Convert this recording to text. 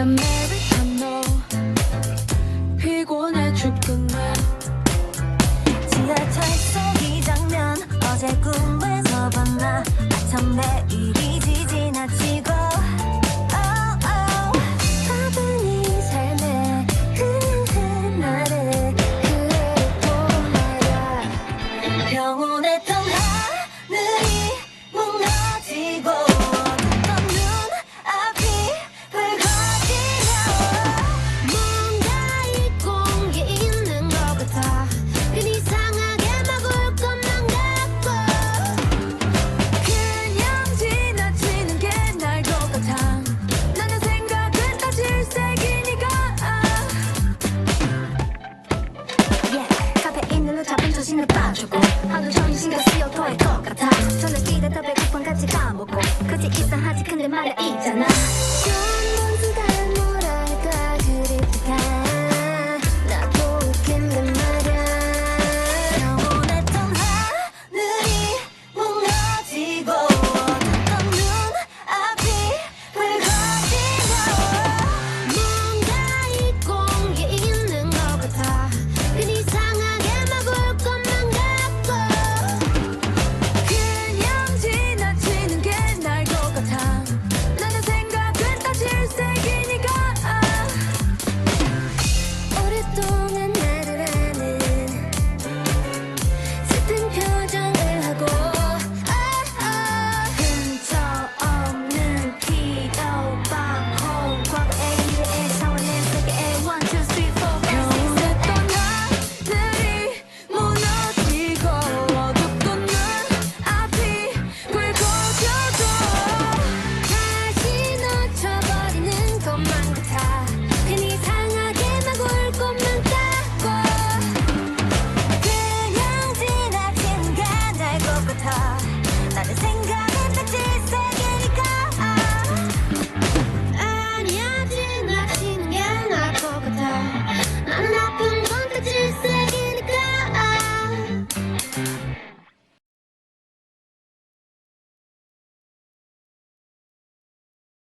아메리카노 피곤해 죽겠네. 지하철 속이 장면. 어제 꿈에서 봤나? 아참 내 빠졌고 하루 종일 신경 쓰여 토할 것 같아. 저녁 기대 더 배고픈 같이 까먹고. 그지 이상하지. 근데 말야 있잖아